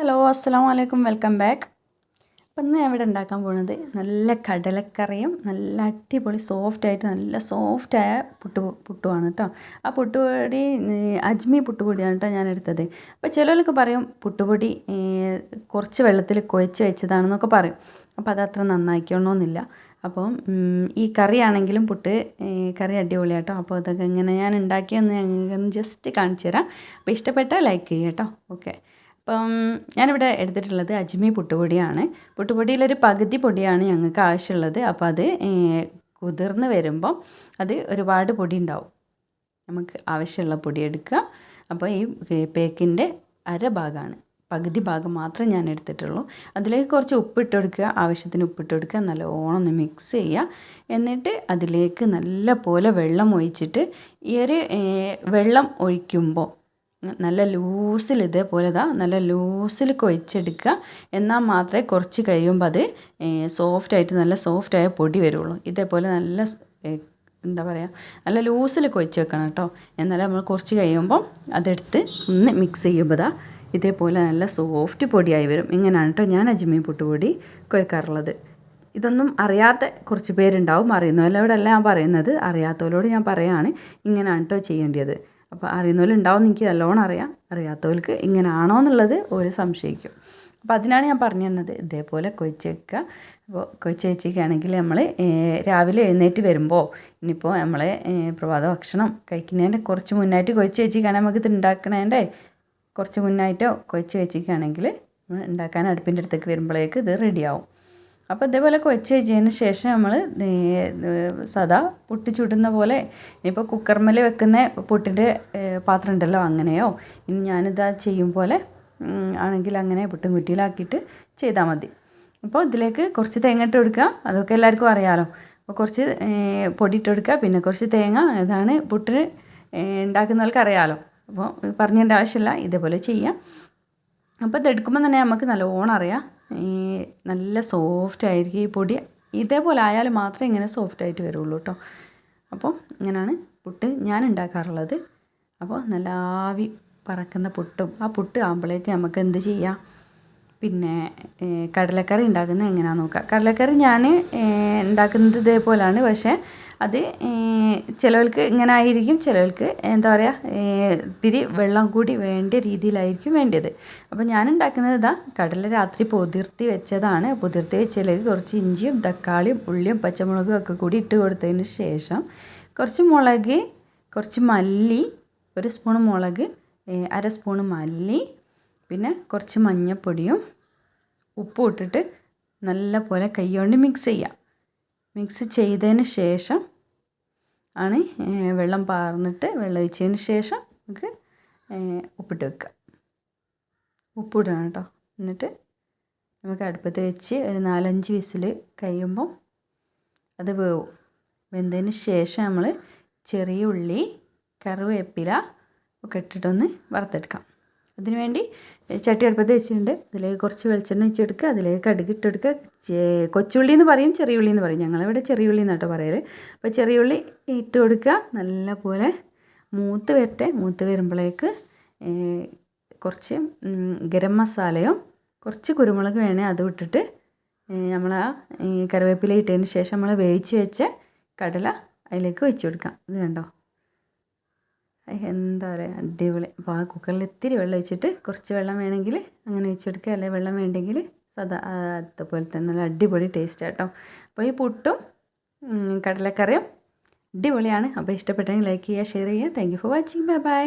Hello അസ്സാം വലൈക്കും welcome back അപ്പം ഇന്ന് ഞാൻ ഇവിടെ ഉണ്ടാക്കാൻ പോകുന്നത് നല്ല കടലക്കറിയും നല്ല അടിപൊളി സോഫ്റ്റായിട്ട് നല്ല സോഫ്റ്റായ പുട്ട് പുട്ടുമാണ് കേട്ടോ ആ പുട്ടുപൊടി അജ്മി പുട്ടുപൊടിയാണ് കേട്ടോ ഞാൻ എടുത്തത്. അപ്പോൾ ചിലരൊക്കെ പറയും പുട്ടുപൊടി കുറച്ച് വെള്ളത്തിൽ കുഴച്ച് വെച്ചതാണെന്നൊക്കെ പറയും. അപ്പോൾ അതത്ര നന്നാക്കിയോണമെന്നില്ല അപ്പം ഈ കറിയാണെങ്കിലും പുട്ട് കറി അടിപൊളിയാട്ടോ അപ്പോൾ അതൊക്കെ ഇങ്ങനെ ഞാൻ ഉണ്ടാക്കിയെന്ന് ഞങ്ങൾക്ക് ജസ്റ്റ് കാണിച്ചു തരാം അപ്പോൾ ഇഷ്ടപ്പെട്ടാൽ ലൈക്ക് ചെയ്യാം കേട്ടോ ഓക്കെ അപ്പം ഞാനിവിടെ എടുത്തിട്ടുള്ളത് അജ്മി പുട്ടുപൊടിയാണ്. പുട്ടുപൊടിയിലൊരു പകുതി പൊടിയാണ് ഞങ്ങൾക്ക് ആവശ്യമുള്ളത്. അപ്പോൾ അത് കുതിർന്ന് വരുമ്പം അത് ഒരുപാട് പൊടി ഉണ്ടാവും നമുക്ക് ആവശ്യമുള്ള പൊടി എടുക്കുക. അപ്പോൾ ഈ പേക്കിന്റെ അര ഭാഗമാണ് പകുതി ഭാഗം മാത്രം ഞാൻ എടുത്തിട്ടുള്ളൂ. അതിലേക്ക് കുറച്ച് ഉപ്പിട്ട് കൊടുക്കുക. ആവശ്യത്തിന് ഉപ്പിട്ട് കൊടുക്കുക. നല്ലോണം ഒന്ന് മിക്സ് ചെയ്യുക. എന്നിട്ട് അതിലേക്ക് നല്ല പോലെ വെള്ളം ഒഴിച്ചിട്ട് ഈ ഒരു വെള്ളം ഒഴിക്കുമ്പോൾ നല്ല ലൂസിൽ ഇതേപോലെ ഇതാ നല്ല ലൂസിൽ കൊഴിച്ചെടുക്കുക എന്നാൽ മാത്രമേ കുറച്ച് കഴിയുമ്പോൾ അത് സോഫ്റ്റായിട്ട് നല്ല സോഫ്റ്റായ പൊടി വരുള്ളൂ. ഇതേപോലെ നല്ല എന്താ പറയുക നല്ല ലൂസിൽ കൊഴിച്ച് വെക്കണം കേട്ടോ. എന്നാലും നമ്മൾ കുറച്ച് കഴിയുമ്പോൾ അതെടുത്ത് ഒന്ന് മിക്സ് ചെയ്യുമ്പോൾ ഇതാ ഇതേപോലെ നല്ല സോഫ്റ്റ് പൊടിയായി വരും. ഇങ്ങനെയാണ് കേട്ടോ ഞാൻ അജ്മി പുട്ടുപൊടി കുഴക്കാറുള്ളത് ഇതൊന്നും അറിയാത്ത കുറച്ച് പേരുണ്ടാവും അറിയുന്നവരോടല്ല ഞാൻ പറയുന്നത്. അറിയാത്തവരോട് ഞാൻ പറയുകയാണ് ഇങ്ങനെയാണ് കേട്ടോ ചെയ്യേണ്ടത്. അപ്പോൾ അറിയുന്നവരുണ്ടാവും എനിക്ക് നല്ലോണം അറിയാം. അറിയാത്തവർക്ക് ഇങ്ങനെയാണോ എന്നുള്ളത് ഒരു സംശയിക്കും. അപ്പോൾ അതിനാണ് ഞാൻ പറഞ്ഞു തന്നത്. ഇതേപോലെ കൊഴിച്ച് വെക്കുക അപ്പോൾ കൊച്ചു വെച്ചിരിക്കുകയാണെങ്കിൽ നമ്മൾ രാവിലെ എഴുന്നേറ്റ് വരുമ്പോൾ ഇനിയിപ്പോൾ നമ്മൾ പ്രഭാത ഭക്ഷണം കഴിക്കുന്നതിന്റെ കുറച്ച് മുന്നായിട്ട് കൊച്ചു വെച്ചിരിക്കുകയാണെങ്കിൽ നമുക്ക് ഇത് ഉണ്ടാക്കണേന്റെ. കുറച്ച് മുന്നായിട്ടോ നമ്മൾ ഉണ്ടാക്കാൻ അടുപ്പിന്റെ അടുത്തേക്ക് വരുമ്പോഴേക്ക് ഇത് റെഡിയാവും അപ്പോൾ ഇതേപോലെ കൊച്ച് വെച്ചതിന് ശേഷം നമ്മൾ സദാ പുട്ടി ചുടുന്ന പോലെ ഇനിയിപ്പോൾ കുക്കർമേൽ വെക്കുന്ന പുട്ടിന്റെ പാത്രം ഉണ്ടല്ലോ അങ്ങനെയോ? ഇനി ഞാനിതാ ചെയ്യും പോലെ ആണെങ്കിൽ അങ്ങനെ പുട്ടും കുറ്റിയിലാക്കിയിട്ട് ചെയ്താൽ മതി. അപ്പോൾ ഇതിലേക്ക് കുറച്ച് തേങ്ങ ഇട്ട് കൊടുക്കുക. അതൊക്കെ എല്ലാവർക്കും അറിയാമല്ലോ അപ്പോൾ കുറച്ച് പൊടി ഇട്ട് കൊടുക്കുക. പിന്നെ കുറച്ച് തേങ്ങ ഇതാണ് പുട്ടിന് ഉണ്ടാക്കുന്നവർക്ക് അറിയാമല്ലോ അപ്പോൾ പറഞ്ഞതിന്റെ ആവശ്യമില്ല. ഇതേപോലെ ചെയ്യാം. അപ്പോൾ ഇതെടുക്കുമ്പോൾ തന്നെ നമുക്ക് നല്ലോണം അറിയാം. ഈ നല്ല സോഫ്റ്റ് ആയിരിക്കും ഈ പൊടി. ഇതേപോലെ ആയാൽ മാത്രമേ ഇങ്ങനെ സോഫ്റ്റ് ആയിട്ട് വരുള്ളൂ കേട്ടോ അപ്പോൾ ഇങ്ങനെയാണ് പുട്ട് ഞാൻ ഉണ്ടാക്കാറുള്ളത്. അപ്പോൾ നല്ല ആവി പറക്കുന്ന പുട്ടും ആ പുട്ട് ആകുമ്പോഴേക്ക് നമുക്ക് എന്ത് ചെയ്യാം? പിന്നെ കടലക്കറി ഉണ്ടാക്കുന്നത് എങ്ങനെയാണെന്ന് നോക്കാം. കടലക്കറി ഞാൻ ഉണ്ടാക്കുന്നത് ഇതേപോലെയാണ് പക്ഷേ അത് ചിലവർക്ക് ഇങ്ങനെ ആയിരിക്കും ചിലവർക്ക് എന്താ പറയുക ഇത്തിരി വെള്ളം കൂടി വേണ്ട രീതിയിലായിരിക്കും വേണ്ടത്. അപ്പോൾ ഞാൻ ഉണ്ടാക്കുന്നത് ഇതാ കടല രാത്രി പൊതിർത്തി വെച്ചതാണ്. പൊതിർത്തി വെച്ചതിലേക്ക് കുറച്ച് ഇഞ്ചിയും തക്കാളിയും ഉള്ളിയും പച്ചമുളകും ഒക്കെ കൂടി ഇട്ട് കൊടുത്തതിന് ശേഷം കുറച്ച് മുളക് കുറച്ച് മല്ലി ഒരു സ്പൂൺ മുളക് അര സ്പൂൺ മല്ലി പിന്നെ കുറച്ച് മഞ്ഞൾപ്പൊടിയും ഉപ്പും ഇട്ടിട്ട് നല്ല പോലെ കൈകൊണ്ട് മിക്സ് ചെയ്യാം. മിക്സ് ചെയ്തതിന് ശേഷം ആണ് വെള്ളം പാർന്നിട്ട് വെള്ളം ഒഴിച്ചതിന് ശേഷം നമുക്ക് ഉപ്പിട്ട് വെക്കുക ഉപ്പിടണം കേട്ടോ എന്നിട്ട് നമുക്ക് അടുപ്പത്ത് വെച്ച് ഒരു നാലഞ്ച് വിസിൽ കഴിയുമ്പോൾ അത് വേവും. വെന്തതിന് ശേഷം നമ്മൾ ചെറിയ ഉള്ളി കറിവേപ്പില ഒക്കെ ഇട്ടിട്ടൊന്ന് വറുത്തെടുക്കാം. അതിന് വേണ്ടി ചട്ടി അടുപ്പത്ത് വെച്ചിട്ടുണ്ട്. അതിലേക്ക് കുറച്ച് വെളിച്ചെണ്ണ വെച്ചെടുക്കുക അതിലേക്ക് കടുക് ഇട്ടെടുക്കുക. കൊച്ചുള്ളി എന്ന് പറയും ചെറിയ ഉള്ളി എന്ന് പറയും. ഞങ്ങളിവിടെ ചെറിയ ഉള്ളി എന്നാട്ടോ പറയൽ അപ്പോൾ ചെറിയ ഉള്ളി ഇട്ട് കൊടുക്കുക. നല്ല പോലെ മൂത്ത് വരട്ടെ. മൂത്ത് വരുമ്പോഴേക്ക് കുറച്ച് ഗരം മസാലയും കുറച്ച് കുരുമുളക് വേണേൽ അതും ഇട്ടിട്ട് നമ്മൾ ആ കറിവേപ്പില ഇട്ടതിന് ശേഷം നമ്മൾ വേവിച്ച് വെച്ച കടല അതിലേക്ക് വെച്ച് കൊടുക്കാം. ഇത് കണ്ടോ? എന്താ പറയുക അടിപൊളി. അപ്പോൾ ആ കുക്കറിൽ ഇത്തിരി വെള്ളം ഒഴിച്ചിട്ട് കുറച്ച് വെള്ളം വേണമെങ്കിൽ അങ്ങനെ ഒഴിച്ചെടുക്കുക അല്ലെങ്കിൽ വെള്ളം വേണ്ടെങ്കിൽ സദാ അതുപോലെ തന്നെ നല്ല അടിപൊളി ടേസ്റ്റ് കേട്ടോ അപ്പോൾ ഈ പുട്ടും കടലക്കറിയും അടിപൊളിയാണ്. അപ്പോൾ ഇഷ്ടപ്പെട്ടെങ്കിൽ ലൈക്ക് ചെയ്യുക ഷെയർ ചെയ്യുക. Thank you for watching bye bye